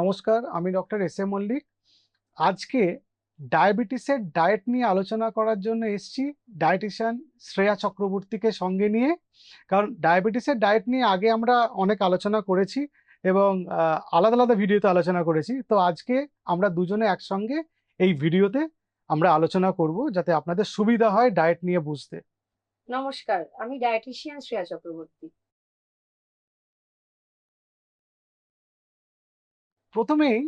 নমস্কার, আমি doctor S A Mallick. আজকে ডায়াবেটিসের ডায়েট নিয়ে আলোচনা করার জন্য এসছি ডায়েটিশিয়ান শ্রেয়া চক্রবর্তীকে সঙ্গে নিয়ে। কারণ ডায়াবেটিসের ডায়েট নিয়ে আগে আমরা অনেক আলোচনা করেছি এবং আলাদা আলাদা ভিডিওতে আলোচনা করেছি। তো আজকে আমরা দুজনে একসঙ্গে এই ভিডিওতে আমরা আলোচনা করব যাতে আপনাদের সুবিধা হয় ডায়েট নিয়ে বুঝতে। নমস্কার, আমি ডায়েটিশিয়ান শ্রেয়া চক্রবর্তী। প্রথমেই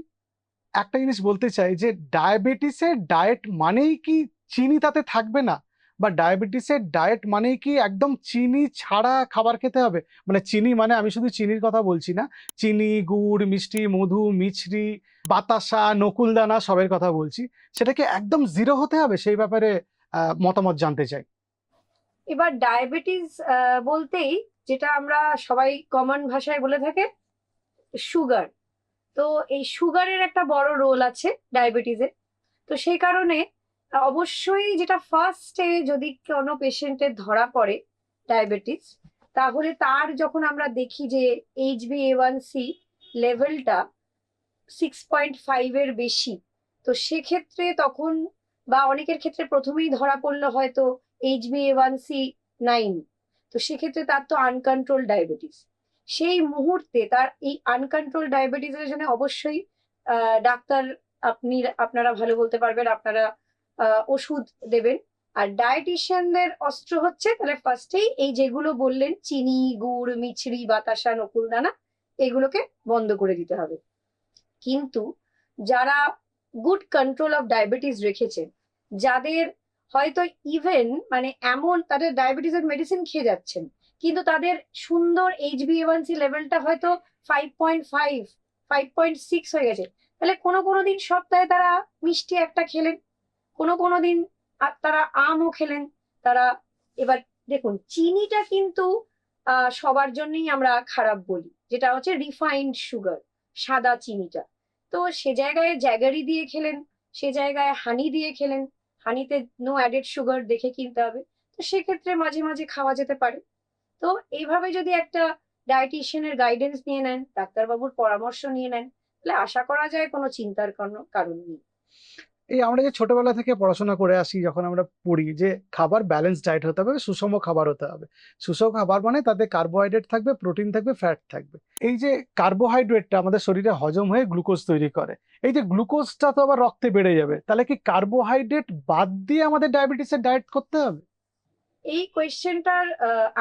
একটা জিনিস বলতে চাই যে, ডায়াবেটিসের ডায়েট মানেই কি চিনি তাতে থাকবে না? বা ডায়াবেটিসের ডায়েট মানেই কি একদম চিনি ছাড়া খাবার খেতে হবে? মানে চিনি মানে আমি শুধু চিনির কথা বলছি না, চিনি, গুড়, মিষ্টি, মধু, মিছরি, বাতাসা, নকুলদানা সবের কথা বলছি। সেটাকে একদম জিরো হতে হবে সেই ব্যাপারে মতামত জানতে চাই। এবার ডায়াবেটিস বলতেই যেটা আমরা সবাই কমন ভাষায় বলে থাকে সুগার তো এই সুগারের একটা বড় রোল আছে ডায়াবেটিসে তো সেই কারণে অবশ্যই যেটা ফার্স্টে যদি কোনো পেশেন্টের ধরা পড়ে ডায়াবেটিস তাহলে তার যখন আমরা দেখি যে H B A one C লেভেলটা সিক্স পয়েন্ট ফাইভের বেশি, তো সেক্ষেত্রে তখন বা অনেকের ক্ষেত্রে প্রথমেই ধরা পড়ল হয়তো H B A one C nine তো সেক্ষেত্রে তার তো আনকন্ট্রোল ডায়াবেটিস সেই মুহূর্তে তার এই আনকন্ট্রোল ডায়াবেটিসের জন্য অবশ্যই ডাক্তার আপনি, আপনারা ভালো বলতে পারবেন, আপনারা ওষুধ দেবেন। আর ডায়েটিশিয়ানদের অস্ত্র হচ্ছে, তাহলে ফার্স্টেই এই যেগুলো বললেন, চিনি, গুড়, মিছরি, বাতাসা নকুলদানা এগুলোকে বন্ধ করে দিতে হবে। কিন্তু যারা গুড কন্ট্রোল অফ ডায়াবেটিস রেখেছেন, যাদের হয়তো ইভেন মানে এমন তাদের ডায়াবেটিসের মেডিসিন খেয়ে যাচ্ছেন কিন্তু তাদের সুন্দর এইচ বি এওয়ানসি লেভেলটা হয়তো five point five five point six হয়ে গেছে। তাহলে কোনো কোনো দিন সপ্তাহে তারা মিষ্টি একটা খেলেন, কোনো কোনো দিন তারা আমও খেলেন। তারা এবার দেখুন, চিনিটা কিন্তু সবার জন্যই আমরা খারাপ বলি, যেটা হচ্ছে রিফাইন্ড সুগার সাদা চিনিটা। তো সে জায়গায় জ্যাগারি দিয়ে খেলেন, সে জায়গায় হানি দিয়ে খেলেন হানিতে নো অ্যাডেড সুগার দেখে কিনতে হবে। তো সেক্ষেত্রে মাঝে মাঝে খাওয়া যেতে পারে। তো এইভাবে যদি একটা ডায়েটিশিয়ানের গাইডেন্স নিয়ে নেন, ডাক্তারবাবুর পরামর্শ নিয়ে নেন, তাহলে আশা করা যায় কোনো চিন্তার কোনো কারণ নেই। এই আমরা যে ছোটবেলা থেকে পড়াশোনা করে আসি, যখন আমরা পড়ি, যে খাবার ব্যালেন্স ডায়েট হতে হবে, সুষম খাবার হতে হবে। সুষম খাবার মানে তাতে কার্বোহাইড্রেট থাকবে প্রোটিন থাকবে ফ্যাট থাকবে। এই যে কার্বোহাইড্রেটটা আমাদের শরীরে হজম হয়ে গ্লুকোজ তৈরি করে, এই যে গ্লুকোজটা তো আবার রক্তে বেড়ে যাবে, তাহলে কি কার্বোহাইড্রেট বাদ দিয়ে আমাদের ডায়াবেটিসের ডায়েট করতে হবে? এই কোয়েশ্চেনটার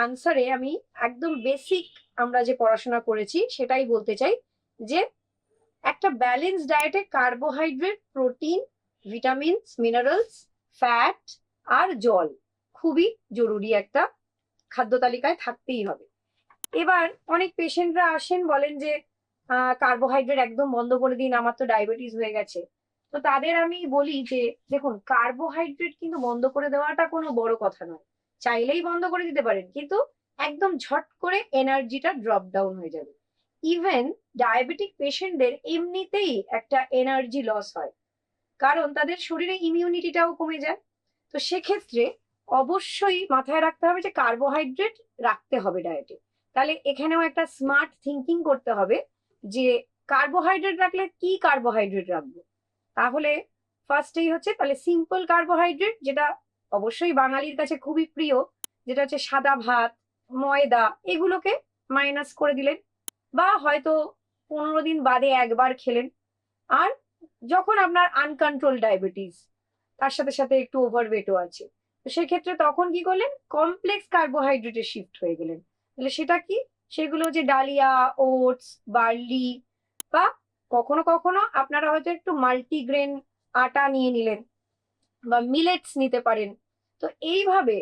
আনসারে আমি একদম বেসিক আমরা যে পড়াশোনা করেছি সেটাই বলতে চাই যে একটা ব্যালেন্স ডায়েটে carbohydrate protein vitamins minerals fat আর জল খুবই জরুরি একটা খাদ্য তালিকায় থাকতেই হবে। এবার অনেক পেশেন্টরা আসেন বলেন যে কার্বোহাইড্রেট একদম বন্ধ করে দিন, আমার তো ডায়াবেটিস হয়ে গেছে। তো তাদের আমি বলি যে, দেখুন কার্বোহাইড্রেট কিন্তু বন্ধ করে দেওয়াটা কোনো বড় কথা নয়। চাইলেই বন্ধ করে দিতে পারেন, কিন্তু একদম ঝট করে এনার্জিটা ড্রপ ডাউন হয়ে যাবে। ইভেন ডায়াবেটিক পেশেন্টদের এমনিতেই একটা এনার্জি লস হয়, কারণ তাদের শরীরে ইমিউনিটিটাও কমে যায়। তো সেক্ষেত্রে অবশ্যই মাথায় রাখতে হবে যে কার্বোহাইড্রেট রাখতে হবে ডায়েটে তাহলে এখানেও একটা স্মার্ট থিঙ্কিং করতে হবে যে কার্বোহাইড্রেট রাখলে কি কার্বোহাইড্রেট রাখব? তাহলে ফার্স্টেই হচ্ছে, তাহলে সিম্পল কার্বোহাইড্রেট যেটা অবশ্যই বাঙালির কাছে খুবই প্রিয়, যেটা হচ্ছে সাদা ভাত, ময়দা, এগুলোকে মাইনাস করে দিলেন বা হয়তো পনেরো দিন বাদে একবার খেলেন। আর যখন আপনার আনকন্ট্রোল ডায়াবেটিস তার সাথে সাথে একটু ওভারওয়েটও আছে, তো সেক্ষেত্রে তখন কি করলেন? কমপ্লেক্স কার্বোহাইড্রেটে শিফট হয়ে গেলেন। তাহলে সেটা কি? সেগুলো যে ডালিয়া ওটস বার্লি বা কখনো কখনো আপনারা হয়তো একটু মাল্টিগ্রেন আটা নিয়ে নিলেন বা মিলেটস নিতে পারেন। তো এইভাবে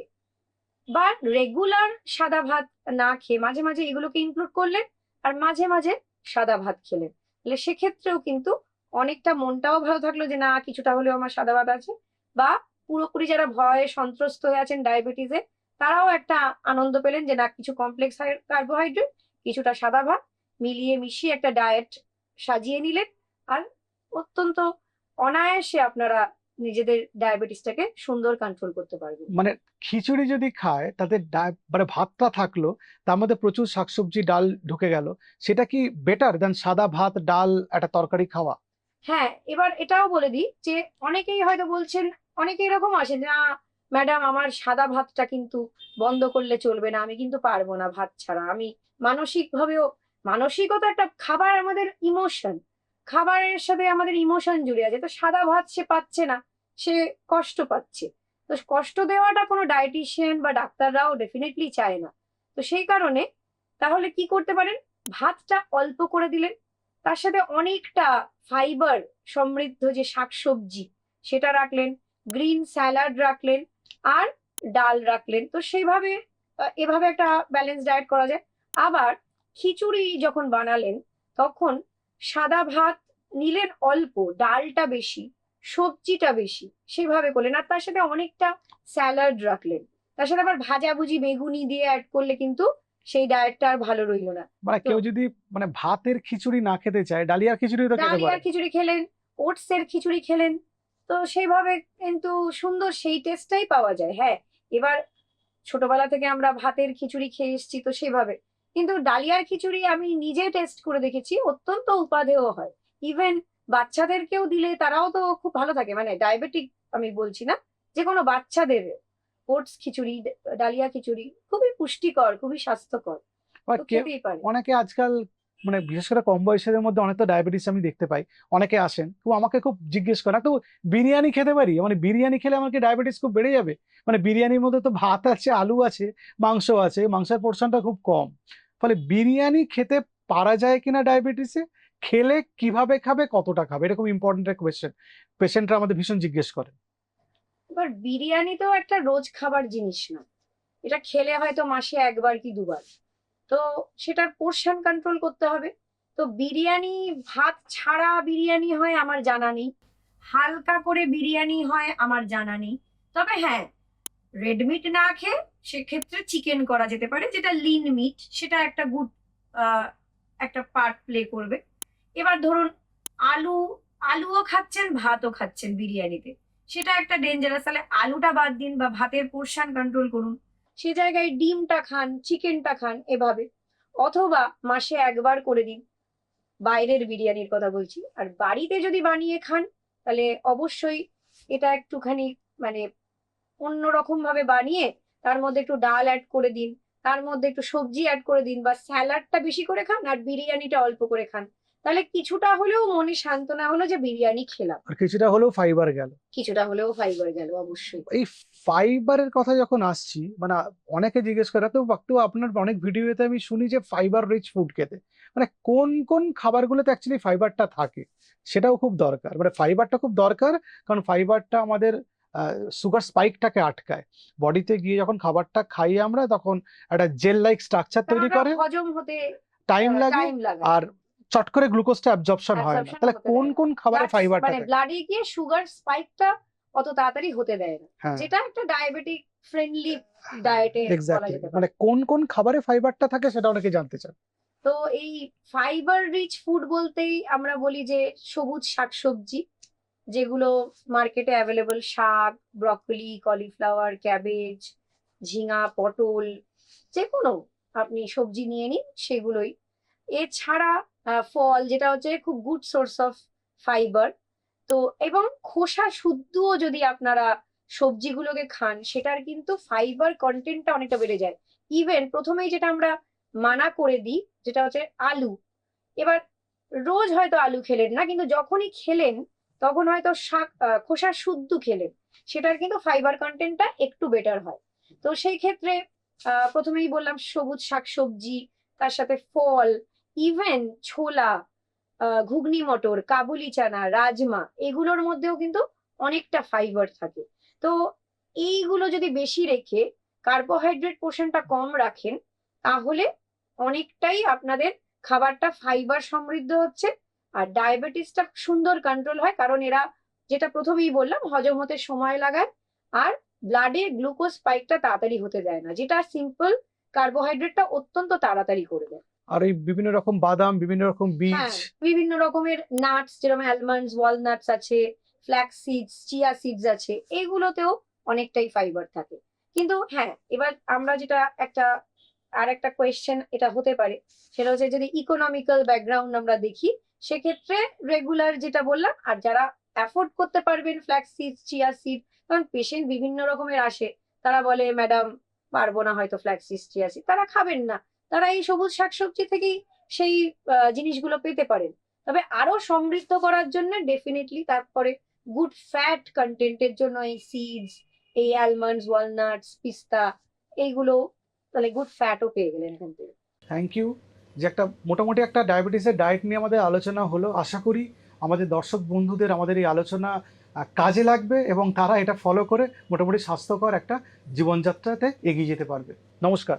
বা রেগুলার সাদা ভাত না খেয়ে মাঝে মাঝে এগুলোকে ইনক্লুড করলেন আর মাঝে মাঝে সাদা ভাত খেলেন। তাহলে সেক্ষেত্রেও কিন্তু অনেকটা মনটাও ভালো থাকল যে না, কিছুটা হলেও আমার সাদা ভাত আছে বা পুরোপুরি যারা ভয়ে সন্ত্রস্ত হয়ে আছেন ডায়াবেটিসে তারাও একটা আনন্দ পেলেন যে না, কিছু কমপ্লেক্স কার্বোহাইড্রেট কিছুটা সাদা ভাত মিলিয়ে মিশিয়ে একটা ডায়েট সাজিয়ে নিলেন। আর অত্যন্ত অনায়াসে আপনারা নিজেদের ডায়াবেটিসটাকে সুন্দর কন্ট্রোল করতে পারবে। মানে খিচুড়ি যদি খায় তাতে ডায়- মানে ভাতটা থাকল তার মধ্যে প্রচুর শাকসবজি ডাল ঢুকে গেল সেটা কি বেটার দেন সাদা ভাত ডাল একটা তরকারি খাওয়া? হ্যাঁ এবার এটাও বলে দিই যে অনেকেই হয়তো বলছেন অনেকে এরকম আসেন যে, না ম্যাডাম আমার সাদা ভাতটা কিন্তু বন্ধ করলে চলবে না আমি কিন্তু পারব না ভাত ছাড়া। আমি মানসিক ভাবেও মানসিকও একটা খাবার আমাদের ইমোশন খাবারের সাথে আমাদের ইমোশন জুড়ে আছে। তো সাদা ভাত সে পাচ্ছে না, সে কষ্ট পাচ্ছে। তো কষ্ট দেওয়াটা কোনো ডায়েটিশিয়ান বা ডাক্তাররাও ডেফিনেটলি চায় না। তো সেই কারণে তাহলে কি করতে পারেন? ভাতটা অল্প করে দিলেন। তার সাথে অনেকটা ফাইবার সমৃদ্ধ যে শাকসবজি, সেটা রাখলেন। গ্রিন স্যালাড রাখলেন আর ডাল রাখলেন। তো সেইভাবে এভাবে একটা ব্যালেন্স ডায়েট করা যায়। আবার খিচুড়ি যখন বানালেন, তখন সাদা ভাত নিলেন অল্প ডালটা বেশি সবজিটা বেশি সেভাবে করলেন। আর তার সাথে অনেকটা স্যালাড রাখলেন। তার সাথে আবার ভাজাভুজি বেগুনি দিয়ে অ্যাড করলে কিন্তু সেই ডায়েটটা আর ভালো রইল না। মানে কেউ যদি মানে ভাতের খিচুড়ি না খেতে চায় ডালিয়ার খিচুড়ি তো খেতে পারে। ডালিয়ার খিচুড়ি খেলেন ওটস এর খিচুড়ি খেলেন তো সেইভাবে কিন্তু সুন্দর সেই টেস্টটাই পাওয়া যায়। হ্যাঁ এবার ছোটবেলা থেকে আমরা ভাতের খিচুড়ি খেয়ে এসেছি তো সেভাবে কিন্তু ডালিয়ার খিচুড়ি আমি নিজে টেস্ট করে দেখেছি অত্যন্ত উপাদেয় হয়। ইভেন বাচ্চাদেরকেও দিলে তারাও তো খুব ভালো থাকে। মানে ডায়াবেটিক আমি বলছি না যে কোনো বাচ্চাদের ওটস খিচুড়ি ডালিয়া খিচুড়ি খুবই পুষ্টিকর খুবই স্বাস্থ্যকর। অনেকে আজকাল মানে বিশেষ করে কম বয়সের মধ্যে অনেক তো ডায়াবেটিস আমি দেখতে পাই অনেকে আসেন তো আমাকে খুব জিজ্ঞেস করে তো বিরিয়ানি খেতে পারি? মানে বিরিয়ানি খেলে আমার ডায়াবেটিস খুব বেড়ে যাবে? মানে বিরিয়ানির মধ্যে তো ভাত আছে আলু আছে মাংস আছে মাংসের পোর্শনটা খুব কম। ফলে বিরিয়ানি খেতে পারা যায় কিনা ডায়াবেটিসে, খেলে কীভাবে খাবে, কতটা খাবে? খুব ইম্পর্টেন্ট একটা কোয়েশ্চেন পেশেন্টরা আমাদের ভীষণ জিজ্ঞেস করে। এবার বিরিয়ানি তো একটা রোজ খাবার জিনিস না। এটা খেলে হয়তো মাসে একবার কি দুবার। তো সেটার পোর্শন কন্ট্রোল করতে হবে। তো বিরিয়ানি, ভাত ছাড়া বিরিয়ানি হয় আমার জানা নেই। হালকা করে বিরিয়ানি হয় আমার জানা নেই। তবে হ্যাঁ রেডমিট না খেয়ে সেক্ষেত্রে চিকেন করা যেতে পারে, যেটা লিন মিট সেটা একটা গুড একটা পার্ট প্লে করবে। এবার ধরুন আলু, আলুও খাচ্ছেন, ভাতও খাচ্ছেন বিরিয়ানিতে। সেটা একটা ডেঞ্জারাস তাহলে আলুটা বাদ দিন বা ভাতের পোর্শন কন্ট্রোল করুন। সে জায়গায় ডিমটা খান চিকেনটা খান এভাবে। অথবা মাসে একবার করে দিন। বাইরের বিরিয়ানির কথা বলছি। আর বাড়িতে যদি বানিয়ে খান, তাহলে অবশ্যই এটা একটুখানি মানে অন্যরকম ভাবে বানিয়ে তার মধ্যে একটু ডাল অ্যাড করে দিন তার মধ্যে একটু সবজি অ্যাড করে দিন বা স্যালাডটা বেশি করে খান আর বিরিয়ানিটা অল্প করে খান। তাহলে কিছুটা হলেও মনে সান্ত্বনা হলো যে বিরিয়ানি খেলাম। আর কিছুটা হলেও ফাইবার গেল। কিছুটা হলেও ফাইবার গেল অবশ্যই। এই ফাইবারের কথা যখন আসছি মানে অনেকে জিজ্ঞেস করে তো বাক্তু আপনার অনেক ভিডিওতে আমি শুনি যে ফাইবার রিচ ফুড খেতে। মানে কোন কোন খাবারগুলোতে অ্যাকচুয়ালি ফাইবারটা থাকে সেটাও খুব দরকার। মানে ফাইবারটা খুব দরকার কারণ ফাইবারটা আমাদের সুগার স্পাইকটাকে আটকায়। বডিতে গিয়ে যখন খাবারটা খাই আমরা তখন একটা জেল লাইক স্ট্রাকচার তৈরি করে। হজম হতে টাইম লাগে আর চট করে গ্লুকোজটা অ্যাবজর্পশন হয় না। তাহলে কোন কোন খাবারে ফাইবারটা মানে ব্লাডে গিয়ে সুগার স্পাইকটা অত তাড়াতাড়ি হতে দেয় না। হ্যাঁ। যেটা একটা ডায়াবেটিক ফ্রেন্ডলি ডায়েটে এক্স্যাক্টলি মানে কোন কোন খাবারে ফাইবারটা থাকে সেটা অনেকে জানতে চান তো এই ফাইবার রিচ ফুড বলতেই আমরা বলি যে সবুজ শাকসবজি। যেগুলো মার্কেটে অ্যাভেলেবল শাক ব্রকলি কলিফ্লাওয়ার ক্যাবেজ ঝিঙা, পটল যে কোনো আপনি সবজি নিয়ে নিন সেগুলোই। এছাড়া ফল যেটা হচ্ছে খুব গুড সোর্স অফ ফাইবার তো এবং খোসা শুদ্ধও যদি আপনারা সবজিগুলোকে খান, সেটার কিন্তু ফাইবার কন্টেন্টটা অনেকটা বেড়ে যায়। ইভেন প্রথমেই যেটা আমরা মানা করে দিই, যেটা হচ্ছে আলু। এবার রোজ হয়তো আলু খেলেন না, কিন্তু যখনই খেলেন তখন হয়তো শাক খোসা শুদ্ধ খেলে। সেটার কিন্তু ফাইবার কন্টেন্টটা একটু বেটার হয়। তো সেই ক্ষেত্রে প্রথমেই বললাম সবুজ শাকসবজি, তার সাথে ফল ইভেন ছোলা ঘুগনি মটর, কাবুলি চানা, রাজমা, এগুলোর মধ্যেও কিন্তু অনেকটা ফাইবার থাকে। তো এইগুলো যদি বেশি রেখে কার্বোহাইড্রেট পোর্শনটা কম রাখেন, তাহলে অনেকটাই আপনাদের খাবারটা ফাইবার সমৃদ্ধ হচ্ছে আর ডায়াবেটিসটা সুন্দর কন্ট্রোল হয় কারণ এরা যেটা প্রথমেই বললাম হজম হতে সময় লাগায় আর ব্লাডে গ্লুকোজ স্পাইকটা তাড়াতাড়ি হতে দেয় না যেটা সিম্পল কার্বোহাইড্রেটটা অত্যন্ত তাড়াতাড়ি করে দেয়। আর এই বিভিন্ন রকম বাদাম বিভিন্ন রকম হ্যাঁ বীজ বিভিন্ন রকমের নাটস যেরকম অ্যালমন্ডস ওয়ালনাটস আছে ফ্ল্যাক্স সিডস চিয়া সিডস আছে এগুলোতেও অনেকটাই ফাইবার থাকে। কিন্তু হ্যাঁ এবার আমরা যেটা একটা আর একটা কোয়েশ্চেন এটা হতে পারে সেটা হচ্ছে যদি ইকোনমিক্যাল ব্যাকগ্রাউন্ড আমরা দেখি সেক্ষেত্রে রেগুলার যেটা বললাম, আর যারা অ্যাফোর্ড করতে পারবেন ফ্ল্যাক্স সিড চিয়া সিড কারণ পেশেন্ট বিভিন্ন রকমের আসে। তারা বলে ম্যাডাম পারব না হয়তো ফ্ল্যাক্স সিড চিয়া সিড তারা খাবেন না। তারা এই সবুজ শাকসবজি থেকেই সেই জিনিসগুলো পেতে পারেন। তবে আরও সমৃদ্ধ করার জন্য ডেফিনেটলি তারপরে গুড ফ্যাট কন্টেন্টের জন্য এই সিডস এই অ্যালমন্ডস ওয়ালনাটস পিস্তা এইগুলো, তাহলে গুড ফ্যাটও পেয়ে গেলেন এখান থেকে থ্যাংক ইউ যে একটা মোটামুটি একটা ডায়াবেটিসের ডায়েট নিয়ে আমাদের আলোচনা হলো। আশা করি আমাদের দর্শক বন্ধুদের আমাদের এই আলোচনা কাজে লাগবে এবং তারা এটা ফলো করে মোটামুটি স্বাস্থ্যকর একটা জীবনযাত্রাতে এগিয়ে যেতে পারবে। নমস্কার।